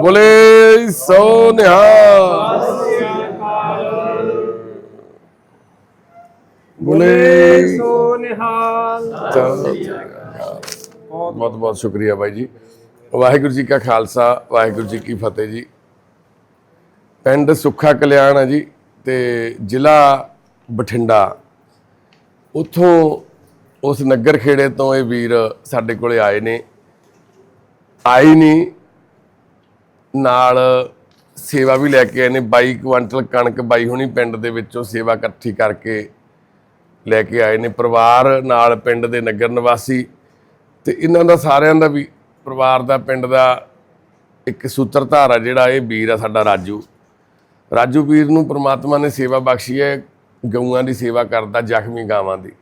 ਬੋਲੇ ਸੋ ਨਿਹਾਲ ਬੋਲੇ ਸੋ ਨਿਹਾਲ ਬਹੁਤ ਬਹੁਤ ਸ਼ੁਕਰੀਆ ਬਾਈ ਜੀ। ਵਾਹਿਗੁਰੂ ਜੀ ਕਾ ਖਾਲਸਾ ਵਾਹਿਗੁਰੂ ਜੀ ਕੀ ਫਤਿਹ ਜੀ। ਪਿੰਡ ਸੁੱਖਾ ਕਲਿਆਣ ਹੈ ਜੀ ਤੇ ਜ਼ਿਲ੍ਹਾ ਬਠਿੰਡਾ। ਉਥੋਂ ਉਸ ਨਗਰ ਖੇੜੇ ਤੋਂ ਇਹ ਵੀਰ ਸਾਡੇ ਕੋਲੇ ਆਏ ਨੇ। ਆਈ ਨਹੀਂ। ਨਾਲ ਸੇਵਾ ਵੀ ਲੈ ਕੇ ਆਏ ਨੇ। 22 ਕੁਇੰਟਲ ਕਣਕ ਬਾਈ ਹੁਣੀ ਪਿੰਡ ਦੇ ਵਿੱਚੋਂ ਸੇਵਾ ਇਕੱਠੀ ਕਰਕੇ ਲੈ ਕੇ ਆਏ ਨੇ। ਪਰਿਵਾਰ ਨਾਲ ਪਿੰਡ ਦੇ ਨਗਰ ਨਿਵਾਸੀ ਤੇ ਇਹਨਾਂ ਦਾ ਸਾਰਿਆਂ ਦਾ ਵੀ, ਪਰਿਵਾਰ ਦਾ, ਪਿੰਡ ਦਾ ਇੱਕ ਸੂਤਰਧਾਰ ਆ ਜਿਹੜਾ ਇਹ ਵੀਰ ਆ ਸਾਡਾ ਰਾਜੂ। ਰਾਜੂ ਵੀਰ ਨੂੰ ਪ੍ਰਮਾਤਮਾ ਨੇ ਸੇਵਾ ਬਖਸ਼ੀ ਹੈ, ਗਊਆਂ ਦੀ ਸੇਵਾ ਕਰਦਾ, ਜ਼ਖਮੀ ਗਾਵਾਂ ਦੀ।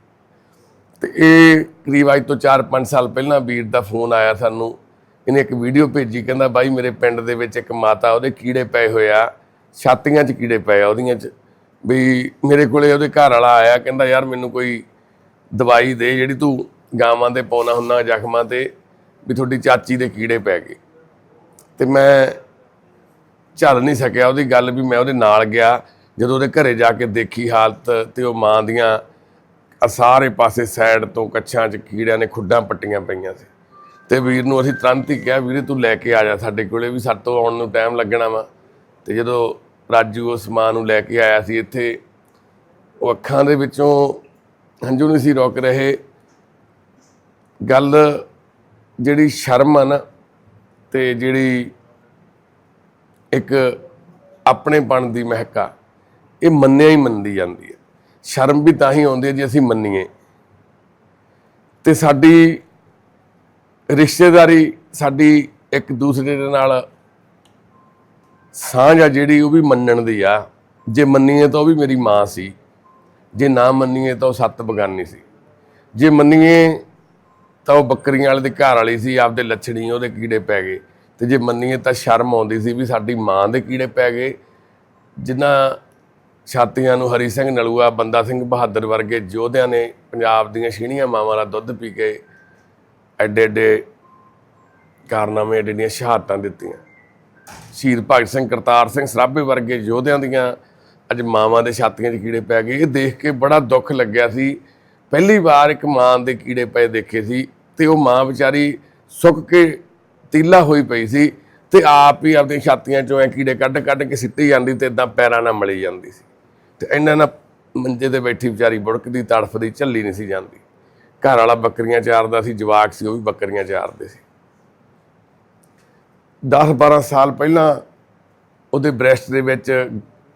ਤੇ ਇਹ ਕਰੀਬ ਅੱਜ ਤੋਂ 4-5 ਸਾਲ ਪਹਿਲਾਂ ਵੀਰ ਦਾ ਫੋਨ ਆਇਆ ਸਾਨੂੰ। ਇਹਨੇ ਇੱਕ ਵੀਡੀਓ ਭੇਜੀ, ਕਹਿੰਦਾ ਬਾਈ ਮੇਰੇ ਪਿੰਡ ਦੇ ਵਿੱਚ ਇੱਕ ਮਾਤਾ, ਉਹਦੇ ਕੀੜੇ ਪਏ ਹੋਏ ਆ, ਛਾਤੀਆਂ 'ਚ ਕੀੜੇ ਪਏ ਆ ਉਹਦੀਆਂ 'ਚ। ਵੀ ਮੇਰੇ ਕੋਲੇ ਉਹਦੇ ਘਰ ਵਾਲਾ ਆਇਆ, ਕਹਿੰਦਾ ਯਾਰ ਮੈਨੂੰ ਕੋਈ ਦਵਾਈ ਦੇ, ਜਿਹੜੀ ਤੂੰ ਗਾਵਾਂ ਦੇ ਪਾਉਣਾ ਹੁੰਦਾ, ਜ਼ਖਮਾਂ ਤੇ, ਵੀ ਤੁਹਾਡੀ ਚਾਚੀ ਦੇ ਕੀੜੇ ਪੈ ਗਏ। ਤੇ ਮੈਂ ਚੱਲ ਨਹੀਂ ਸਕਿਆ ਉਹਦੀ ਗੱਲ ਵੀ, ਮੈਂ ਉਹਦੇ ਨਾਲ ਗਿਆ, ਜਦੋਂ ਉਹਦੇ ਘਰੇ ਜਾ ਕੇ ਦੇਖੀ ਹਾਲਤ ਤੇ ਉਹ ਮਾਂ ਦੀਆਂ ਸਾਰੇ ਪਾਸੇ ਸਾਈਡ ਤੋਂ ਕੱਛਾਂ 'ਚ ਕੀੜਿਆਂ ਨੇ ਖੁੱਡਾਂ ਪੱਟੀਆਂ ਪਈਆਂ ਸੀ। ਤੇ ਵੀਰ ਨੂੰ ਅਸੀਂ ਤੁਰੰਤ ਹੀ ਕਿਹਾ, ਵੀਰੇ ਤੂੰ ਲੈ ਕੇ ਆ ਜਾ ਸਾਡੇ ਕੋਲੇ ਵੀ ਸਾਡੇ ਤੋਂ ਆਉਣ ਨੂੰ ਟਾਈਮ ਲੱਗਣਾ ਵਾ। ਤੇ ਜਦੋਂ ਰਾਜੂ ਉਸ ਮਾਂ ਨੂੰ ਲੈ ਕੇ ਆਇਆ ਸੀ ਇੱਥੇ, ਉਹ ਅੱਖਾਂ ਦੇ ਵਿੱਚੋਂ ਹੰਝੂ ਨਹੀਂ ਸੀ ਰੁਕ ਰਹੇ। ਗੱਲ ਜਿਹੜੀ ਸ਼ਰਮ ਆ ਨਾ, ਤੇ ਜਿਹੜੀ ਇੱਕ ਆਪਣੇਪਣ ਦੀ ਮਹਿਕਾ ਇਹ ਮੰਨਿਆ ਹੀ ਮੰਨਦੀ ਜਾਂਦੀ ਹੈ ਸ਼ਰਮ ਵੀ ਤਾਂ ਹੀ ਆਉਂਦੀ ਹੈ ਜੇ ਅਸੀਂ ਮੰਨੀਏ। ਤੇ ਸਾਡੀ ਰਿਸ਼ਤੇਦਾਰੀ ਸਾਡੀ ਇੱਕ ਦੂਸਰੇ ਦੇ ਨਾਲ ਸਾਂਝ ਆ ਜਿਹੜੀ, ਉਹ ਵੀ ਮੰਨਣ ਦੀ ਆ। ਜੇ ਮੰਨੀਏ ਤਾਂ ਉਹ ਵੀ ਮੇਰੀ ਮਾਂ ਸੀ। ਜੇ ਨਾ ਮੰਨੀਏ ਤਾਂ ਉਹ ਸੱਤ ਬਗਾਨੀ ਸੀ। ਜੇ ਮੰਨੀਏ ਤਾਂ ਉਹ ਬੱਕਰੀਆਂ ਵਾਲੇ ਦੇ ਘਰ ਵਾਲੀ ਸੀ, ਆਪਦੇ ਲੱਛਣੀ, ਉਹਦੇ ਕੀੜੇ ਪੈ ਗਏ। ਤੇ ਜੇ ਮੰਨੀਏ ਤਾਂ ਸ਼ਰਮ ਆਉਂਦੀ ਸੀ ਵੀ ਸਾਡੀ ਮਾਂ ਦੇ ਕੀੜੇ ਪੈ ਗਏ। ਜਿਨ੍ਹਾਂ ਛਾਤੀਆਂ ਨੂੰ ਹਰੀ ਸਿੰਘ ਨਲੂਆ, ਬੰਦਾ ਸਿੰਘ ਬਹਾਦਰ ਵਰਗੇ ਯੋਧਿਆਂ ਨੇ ਪੰਜਾਬ ਦੀਆਂ ਛੀਣੀਆਂ ਮਾਵਾਂ ਦਾ ਦੁੱਧ ਪੀ ਕੇ ਐਡੇ ਐਡੇ ਕਾਰਨਾਮੇ, ਐਡੇ ਐਡੀਆਂ ਸ਼ਹਾਦਤਾਂ ਦਿੱਤੀਆਂ। ਸ਼ਹੀਦ ਭਗਤ ਸਿੰਘ ਕਰਤਾਰ ਸਿੰਘ ਸਰਾਭੇ ਵਰਗੇ ਯੋਧਿਆਂ ਦੀਆਂ ਅੱਜ ਮਾਵਾਂ ਦੇ ਛਾਤੀਆਂ 'ਚ ਕੀੜੇ ਪੈ ਗਏ। ਇਹ ਦੇਖ ਕੇ ਬੜਾ ਦੁੱਖ ਲੱਗਿਆ ਸੀ। ਪਹਿਲੀ ਵਾਰ ਇੱਕ ਮਾਂ ਦੇ ਕੀੜੇ ਪਏ ਦੇਖੇ ਸੀ ਤੇ ਉਹ ਮਾਂ ਵਿਚਾਰੀ ਸੁੱਕ ਕੇ ਤੀਲਾ ਹੋਈ ਪਈ ਸੀ ਤੇ ਆਪ ਹੀ ਆਪਦੀਆਂ ਛਾਤੀਆਂ 'ਚੋਂ ਐ ਕੀੜੇ ਕੱਢ ਕੱਢ ਕੇ ਸਿੱਟੀ ਜਾਂਦੀ ਤੇ ਇਦਾਂ ਪੈਰਾਂ ਨਾਲ ਮਲੀ ਜਾਂਦੀ ਸੀ। ਤੇ ਇਹਨਾਂ ਨਾਲ ਮੰਜੇ ਤੇ ਬੈਠੀ ਵਿਚਾਰੀ ਬੁੜਕਦੀ ਤੜਫਦੀ, ਝੱਲੀ ਨਹੀਂ ਸੀ ਜਾਂਦੀ। ਘਰ ਵਾਲਾ ਬੱਕਰੀਆਂ ਚਾਰਦਾ ਸੀ, ਜਵਾਕ ਸੀ, ਉਹ ਵੀ ਬੱਕਰੀਆਂ ਚਾਰਦੇ ਸੀ। 10 12 ਸਾਲ ਪਹਿਲਾਂ ਉਹਦੇ ਬ੍ਰੈਸਟ ਦੇ ਵਿੱਚ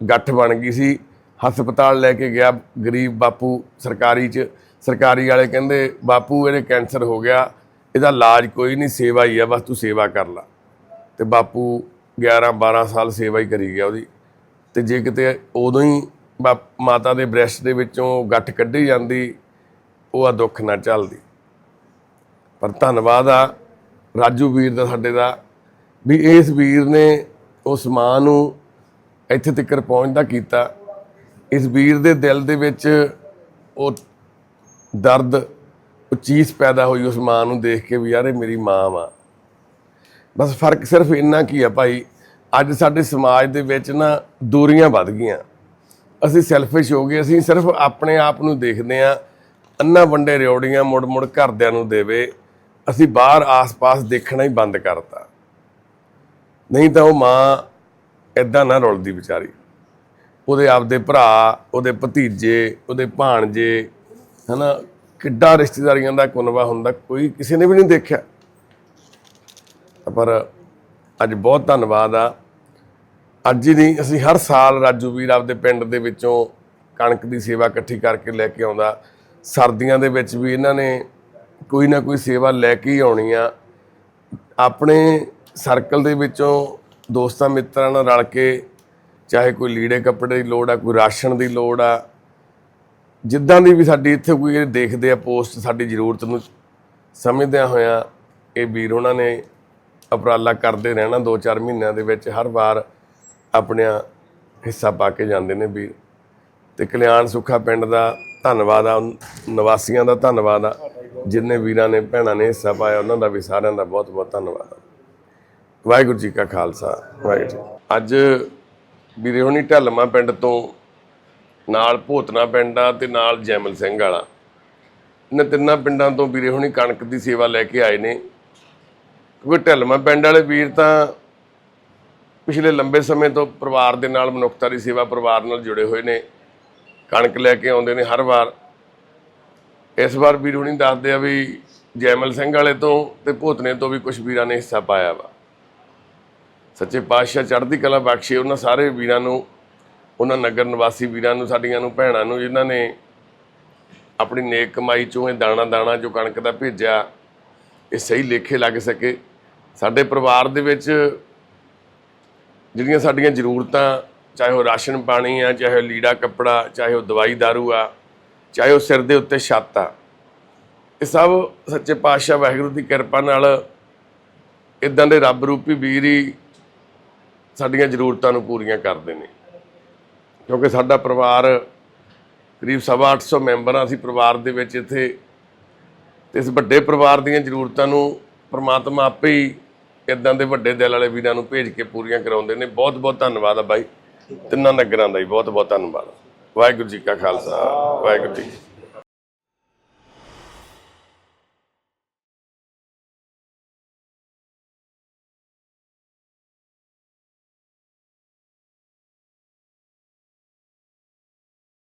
ਗੱਠ ਬਣ ਗਈ ਸੀ। ਹਸਪਤਾਲ ਲੈ ਕੇ ਗਿਆ ਗਰੀਬ ਬਾਪੂ ਸਰਕਾਰੀ ਚ। ਸਰਕਾਰੀ ਵਾਲੇ ਕਹਿੰਦੇ, ਬਾਪੂ, ਇਹਦੇ ਕੈਂਸਰ ਹੋ ਗਿਆ। ਇਹਦਾ ਇਲਾਜ ਕੋਈ ਨਹੀਂ, ਸੇਵਾ ਹੀ ਆ, ਬਸ ਤੂੰ ਸੇਵਾ ਕਰ ਲੈ। ਤੇ ਬਾਪੂ 11 12 ਸਾਲ ਸੇਵਾ ਹੀ ਕਰੀ ਗਿਆ ਉਹਦੀ। ਤੇ ਜੇ ਕਿਤੇ ਉਦੋਂ ਹੀ ਬਾਪ- ਮਾਤਾ ਦੇ ਬ੍ਰੈਸਟ ਦੇ ਵਿੱਚੋਂ ਗੱਠ ਕੱਢੀ ਜਾਂਦੀ ਉਹ ਆ ਦੁੱਖ ਨਾ ਚੱਲਦੀ ਪਰ ਧੰਨਵਾਦ ਆ ਰਾਜੂ ਵੀਰ ਦਾ ਸਾਡੇ ਦਾ ਵੀ ਇਸ ਵੀਰ ਨੇ ਉਸ ਮਾਂ ਨੂੰ ਇੱਥੇ ਤੱਕ ਪਹੁੰਚਦਾ ਕੀਤਾ। ਇਸ ਵੀਰ ਦੇ ਦਿਲ ਦੇ ਵਿੱਚ ਉਹ ਦਰਦ, ਉਹ ਚੀਜ਼ ਪੈਦਾ ਹੋਈ ਉਸ ਮਾਂ ਨੂੰ ਦੇਖ ਕੇ ਵੀ ਯਾਰ ਇਹ ਮੇਰੀ ਮਾਂ ਵਾ। ਬਸ ਫ਼ਰਕ ਸਿਰਫ ਇੰਨਾ ਕੀ ਆ ਭਾਈ, ਅੱਜ ਸਾਡੇ ਸਮਾਜ ਦੇ ਵਿੱਚ ਨਾ ਦੂਰੀਆਂ ਵੱਧ ਗਈਆਂ। ਅਸੀਂ ਸੈਲਫਿਸ਼ ਹੋ ਗਏ, ਅਸੀਂ ਸਿਰਫ ਆਪਣੇ ਆਪ ਨੂੰ ਦੇਖਦੇ ਆ ਅੰਨਾ ਵੰਡੇ ਰਿਓੜੀਆਂ ਮੁੜ ਮੁੜ ਘਰਦਿਆਂ ਨੂੰ ਦੇਵੇ, ਅਸੀਂ ਬਾਹਰ ਆਸ-ਪਾਸ ਦੇਖਣਾ ਹੀ ਬੰਦ ਕਰਤਾ। ਨਹੀਂ ਤਾਂ ਉਹ ਮਾਂ ਐਦਾਂ ਨਾ ਰੁਲਦੀ ਵਿਚਾਰੀ। ਉਹਦੇ ਆਪਦੇ ਭਰਾ, ਉਹਦੇ ਭਤੀਜੇ, ਉਹਦੇ ਭਾਣਜੇ, ਹਨਾ, ਕਿੱਡਾ ਰਿਸ਼ਤੇਦਾਰੀਆਂ ਦਾ ਕੁਨਵਾ ਹੁੰਦਾ, ਕੋਈ ਕਿਸੇ ਨੇ ਵੀ ਨਹੀਂ ਦੇਖਿਆ। ਪਰ ਅੱਜ ਬਹੁਤ ਧੰਨਵਾਦ ਆ। ਅੱਜ ਹੀ ਨਹੀਂ, ਅਸੀਂ ਹਰ ਸਾਲ ਰਾਜੂ ਵੀਰ ਆਪਦੇ ਪਿੰਡ ਦੇ ਵਿੱਚੋਂ ਕਣਕ ਦੀ ਸੇਵਾ ਇਕੱਠੀ ਕਰਕੇ ਲੈ ਕੇ ਆਉਂਦਾ। ਸਰਦੀਆਂ ਦੇ ਵਿੱਚ ਵੀ ਇਹਨਾਂ ਨੇ ਕੋਈ ਨਾ ਕੋਈ ਸੇਵਾ ਲੈ ਕੇ ਹੀ ਆਉਣੀ ਆ। ਆਪਣੇ ਸਰਕਲ ਦੇ ਵਿੱਚੋਂ ਦੋਸਤਾਂ ਮਿੱਤਰਾਂ ਨਾਲ ਰਲ ਕੇ ਚਾਹੇ ਕੋਈ ਲੀੜੇ ਕੱਪੜੇ ਦੀ ਲੋੜ ਆ, ਕੋਈ ਰਾਸ਼ਨ ਦੀ ਲੋੜ ਆ, ਜਿੱਦਾਂ ਦੀ ਵੀ ਸਾਡੀ ਇੱਥੇ ਕੋਈ ਦੇਖਦੇ ਆ ਪੋਸਟ, ਸਾਡੀ ਜ਼ਰੂਰਤ ਨੂੰ ਸਮਝਦਿਆਂ ਹੋਇਆਂ ਇਹ ਵੀਰ ਉਹਨਾਂ ਨੇ ਉਪਰਾਲਾ ਕਰਦੇ ਰਹਿਣਾ। 2-4 ਮਹੀਨਿਆਂ ਦੇ ਵਿੱਚ ਹਰ ਵਾਰ ਆਪਣਿਆ ਹਿੱਸਾ ਪਾ ਕੇ ਜਾਂਦੇ ਨੇ ਵੀਰ। ਤੇ ਕਲਿਆਣ ਸੁੱਖਾ ਪਿੰਡ ਦਾ ਧੰਨਵਾਦ ਆ। ਨਿਵਾਸੀਆਂ ਦਾ ਧੰਨਵਾਦ ਆ। ਜਿੰਨੇ ਵੀਰਾਂ ਨੇ, ਭੈਣਾਂ ਨੇ ਹਿੱਸਾ ਪਾਇਆ, ਉਹਨਾਂ ਦਾ ਵੀ ਸਾਰਿਆਂ ਦਾ ਬਹੁਤ ਬਹੁਤ ਧੰਨਵਾਦ ਆ। ਵਾਹਿਗੁਰੂ ਜੀ ਕਾ ਖਾਲਸਾ। ਵਾਹਿਗੁਰੂ ਜੀ ਅੱਜ ਵੀਰੇ ਹੋਣੀ ਢਲਮਾ ਪਿੰਡ ਤੋਂ, ਨਾਲ ਭੋਤਨਾ ਪਿੰਡ ਆ ਤੇ ਨਾਲ ਜੈਮਲ ਸਿੰਘ ਵਾਲਾ। ਇਹਨਾਂ ਤਿੰਨਾਂ ਪਿੰਡਾਂ ਤੋਂ ਵੀਰੇ ਹੋਣੀ ਕਣਕ ਦੀ ਸੇਵਾ ਲੈ ਕੇ ਆਏ ਨੇ। ਕਿਉਂਕਿ ਢਲਮਾ ਪਿੰਡ ਵਾਲੇ ਵੀਰ ਤਾਂ ਪਿਛਲੇ ਲੰਬੇ ਸਮੇਂ ਤੋਂ ਪਰਿਵਾਰ ਦੇ ਨਾਲ ਮਨੁੱਖਤਾ ਦੀ ਸੇਵਾ ਪਰਿਵਾਰ ਨਾਲ ਜੁੜੇ ਹੋਏ ਨੇ। ਕਣਕ ਲੈ ਕੇ ਆਉਂਦੇ ਨੇ ਹਰ ਵਾਰ। ਇਸ ਵਾਰ ਵੀਰ ਹੁਣੀ ਦੱਸਦੇ ਆ ਵੀ ਜੈਮਲ ਸਿੰਘ ਵਾਲੇ ਤੋਂ ਤੇ ਭੋਤਨੇ ਤੋਂ ਵੀ ਕੁਝ ਵੀਰਾਂ ਨੇ ਹਿੱਸਾ ਪਾਇਆ ਵਾ। ਸੱਚੇ ਪਾਤਸ਼ਾਹ ਚੜ੍ਹਦੀ ਕਲਾ ਬਖਸ਼ੇ ਉਹਨਾਂ ਸਾਰੇ ਵੀਰਾਂ ਨੂੰ, ਉਹਨਾਂ ਨਗਰ ਨਿਵਾਸੀ ਵੀਰਾਂ ਨੂੰ, ਸਾਡੀਆਂ ਨੂੰ, ਭੈਣਾਂ ਨੂੰ, ਜਿਨ੍ਹਾਂ ਨੇ ਆਪਣੀ ਨੇਕ ਕਮਾਈ ਚੋਂ ਇਹ ਦਾਣਾ ਦਾਣਾ ਜੋ ਕਣਕ ਦਾ ਭੇਜਿਆ, ਇਹ ਸਹੀ ਲੇਖੇ ਲੱਗ ਸਕੇ। ਸਾਡੇ ਪਰਿਵਾਰ ਦੇ ਵਿੱਚ ਜਿਹੜੀਆਂ ਸਾਡੀਆਂ ਜ਼ਰੂਰਤਾਂ ਚਾਹੇ ਉਹ ਰਾਸ਼ਨ ਪਾਣੀ ਆ, ਚਾਹੇ ਉਹ ਲੀੜਾ ਕੱਪੜਾ, ਚਾਹੇ ਉਹ ਦਵਾਈ ਦਾਰੂ ਆ, ਚਾਹੇ ਉਹ ਸਿਰ ਦੇ ਉੱਤੇ ਛੱਤ ਆ। ਇਹ ਸਭ ਸੱਚੇ ਪਾਤਸ਼ਾਹ ਵਾਹਿਗੁਰੂ ਦੀ ਕਿਰਪਾ ਨਾਲ ਇਦਾਂ ਦੇ ਰੱਬ ਰੂਪੀ ਵੀਰ ਹੀ ਸਾਡੀਆਂ ਜ਼ਰੂਰਤਾਂ ਨੂੰ ਪੂਰੀਆਂ ਕਰਦੇ ਨੇ। ਕਿਉਂਕਿ ਸਾਡਾ ਪਰਿਵਾਰ ਕਰੀਬ ਸਵਾ 800 ਮੈਂਬਰ ਆ, ਅਸੀਂ ਪਰਿਵਾਰ ਦੇ ਵਿੱਚ ਇੱਥੇ ਤੇ ਇਸ ਵੱਡੇ ਪਰਿਵਾਰ ਦੀਆਂ ਜ਼ਰੂਰਤਾਂ ਨੂੰ ਪ੍ਰਮਾਤਮਾ ਆਪੇ ਹੀ ਇਦਾਂ ਦੇ ਵੱਡੇ ਦਿਲ ਵਾਲੇ ਵੀਰਾਂ ਨੂੰ ਭੇਜ ਕੇ ਪੂਰੀਆਂ ਕਰਾਉਂਦੇ ਨੇ। ਬਹੁਤ ਬਹੁਤ ਧੰਨਵਾਦ ਆ ਬਾਈ। ਤਿੰਨਾਂ ਨਗਰਾਂ ਦਾ ਹੀ ਬਹੁਤ ਬਹੁਤ ਧੰਨਵਾਦ। ਵਾਹਿਗੁਰੂ ਜੀ ਕਾ ਖਾਲਸਾ ਵਾਹਿਗੁਰੂ ਜੀ